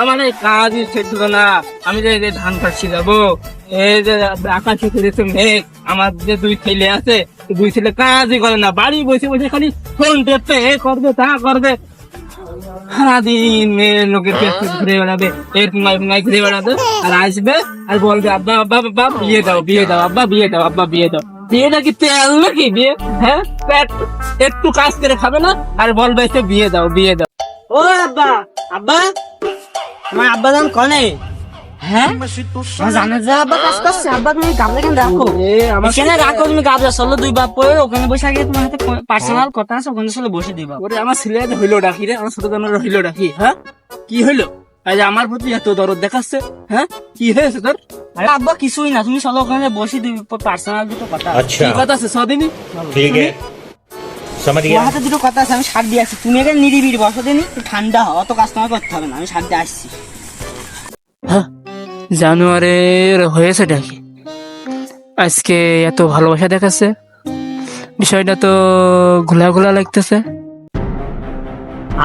আমার এই কাজই সেদ্ধ না। আমি যে ধান এই যে আকাশে মেঘ, আমার যে দুই ছেলে আছে দুই ছেলে কাজই করে না, বাড়ি বসে বসে খালি ফোন এ করবে, তা করবে। সারাদিন ঘুরে বেড়াবে এর ঘুরে বেড়াবে, আর আসবে, আর বলবে, আব্বা আব্বা আব্বা, বিয়ে দাও বিয়ে দাও, আব্বা, বিয়ে দাও, আব্বা, বিয়ে দাও। বিয়েটা কি তেল নাকি? বিয়ে হ্যাঁ? একটু কাজ করে খাবে না? আর বলবে সে, বিয়ে দাও বিয়ে দাও। আমার হ্যাঁ? হ্যাঁ। ডাকি হ্যাঁ? কি হইল? আমার প্রতি এত দরদ দেখাচ্ছে হ্যাঁ? কি হয়েছে তোর? আরে আব্বা কিছুই না তুমি চলো ওখানে বসে দিবি পার্সোনাল দুটো কথা। আচ্ছা। আছে সদিনই আমার দুটো কথা আছে আমি সার দিয়ে আসছি। তুমি এখানে নিরিবিড়ি বসো দেনি। ঠান্ডা হওয়া অত কাজ করতে হবে না আমি সার দিয়ে আসছি। হ্যাঁ, জানুয়ারির হয়েছে নাকি? আজকে এত ভালোবাসা দেখাচ্ছে? বিষয়টা তো ঘোলা ঘোলা লাগতেছে।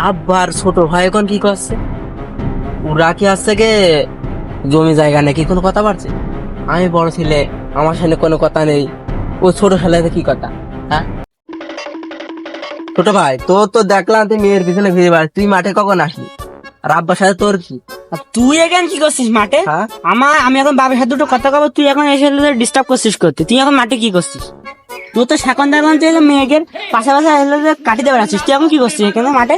আব্বার ছোট ভাই এখন কি করছে? ওরা কি আসছে গে জমি জায়গা নাকি কোনো কথা বাড়ছে আমি বড় ছেলে আমার সামনে কোনো কথা নেই। ও ছোট ছেলেতে কি কথা? হ্যাঁ? ছোট ভাই তোর তো দেখলাম তুই মেয়ের পিছনে ফিরে বেড়াস তুই মাঠে কখন আসলি? আর আব্বার সাথে তোর কি? আর তুই এখানে কি করছিস মাঠে? হ্যাঁ? আমার আমি এখন বাবার সাথে দুটো কথা কব তুই এখন এসে ডিস্টার্ব করছিস করতে তুই এখন মাঠে কি করছিস? তুই তো সেকন্ড দেবেন তুই এখন মেয়েদের পাশাপাশি এসে যে কাটি দেবে আছিস তুই এখন কি করছিস এখানে মাঠে?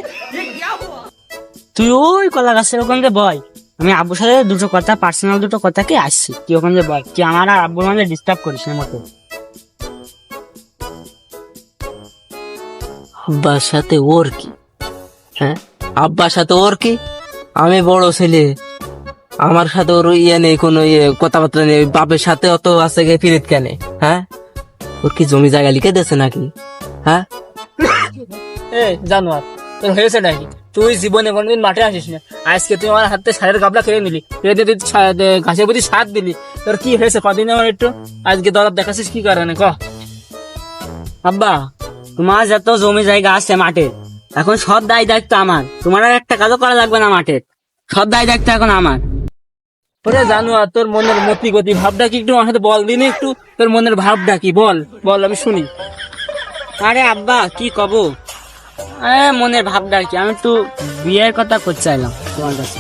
তুই ওই কলা গাছের ওখান দিয়ে বয়। আমি আব্বুর সাথে দুটো কথা পার্সোনাল দুটো কথা কি আসছি? তুই ওখান দিয়ে বয়। তুই আমার আর আব্বুর মাঝে ডিস্টার্ব করিস না মতো আব্বার সাথে ওর কি? হ্যাঁ? আব্বার সাথে ওর কি? আমি বড় ছেলে। আমার সাথে ওর ইয়ে নেই, কোনো ইয়ে কথাবার্তা নেই। বাপের সাথে অত আছে গে ফিরিত কেন হ্যাঁ? ওর কি জমি জায়গা লিখে দিয়েছে নাকি? হ্যাঁ? এ জানোয়ার, তোর হয়েছে নাকি? তুই জীবনে কোনদিন মাঠে আসিস না। আজকে তুই আমার হাতে সারের গাবলা খেয়ে নিলি। খেয়ে দিয়ে তুই ঘাসের প্রতি সাত দিলি। তোর কি হয়েছে কদিন আমার একটু? আজকে দরদ দেখাছিস কি কারণে, ক? আব্বা তোমার যত জমি জায়গা আছে মাঠে এখন সব দায় দায়িত্ব আমার। তোমার আর একটা কাজও করা লাগবে না মাঠে সব দায় দায়িত্ব এখন আমার। ওরে জানোয়ার তোর মনের মতি গতি ভাবটা কি একটু আমার সাথে বল দিনি একটু? তোর মনের ভাবটা কি? বল বল আমি শুনি। আরে আব্বা কি কব? এ মনের ভাবটা কি? আমি একটু বিয়ের কথা করতে চাইলাম তোমার কাছে।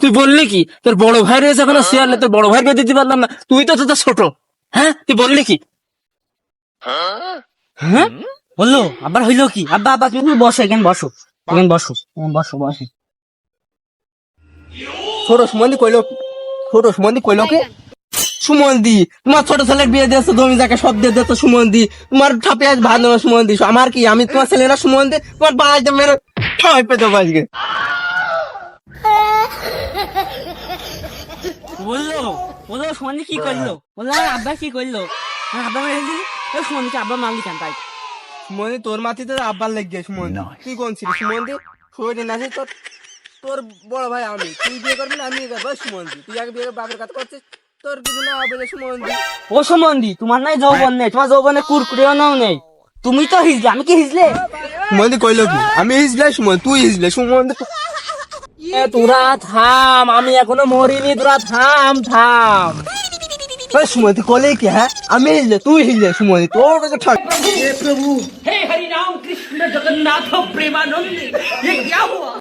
তুই বললি কি? তোর বড় ভাই রয়েছে এখনও শেয়ারলে তোর বড় ভাইকে দিতে পারলাম না। তুই তো তোর ছোট হ্যাঁ? তুই বললি কি? হ্যাঁ? আবার হইল কি? আব্বা আব্বা, তুমি বসো, এখানে বসো। এখানে বসো। এখানে বসো বসো। ছোট সুমন্দি ছোট সুমন্দি কে? সুমন্দি, তোমার ছোট ছেলের বিয়ে দিয়েছে সব দিয়ে দিয়েছে, সুমন্দি। তোমার ঠাপে আজ ভাত নেওয়া সুমন্দি। আমার কি, আমি তোমার ছেলেরা সুমন্দি? তোমার বাড়িতে মেরে ঠাই পেতে আজকে। বলল বলল সুমন্দি কি করল বলল, আব্বা কি করল আব্বা মেরে দিলি সুমন্দিকে আব্বা মারলি কেন তাই। সুমন্দি তোর মাটিতে আব্বার লেগে গিয়ে সুমন্দি তুই কোন ছিলি? সুমন্দি শরীরে নাচি তোর তোর বড় ভাই আমি। তুই বিয়ে করবি না আমি বিয়ে করব সুমন্দি তুই আগে বিয়ে বাপের কাজ করছিস। তোর কিছু না হবে সুমন্দি ও সুমন্দি তোমার নাই যৌবন নেই তোমার যৌবনে কুরকুরেও নাও নেই। তুমি তো হিজলে আমি কি হিজলে? সুমন্দি কইলো কি? আমি হিজলে সুমন তুই হিজলে সুমন্দি এ তোরা থাম আমি এখনও মরিনি তোরা থাম থাম। ওই সুমন্দি কলে কি হ্যাঁ আমি হিজলে তুই হিজলে সুমন্দি তোর কাছে ঠাক हे हरि राम कृष्ण जगन्नाथ प्रेमानंद ये क्या हुआ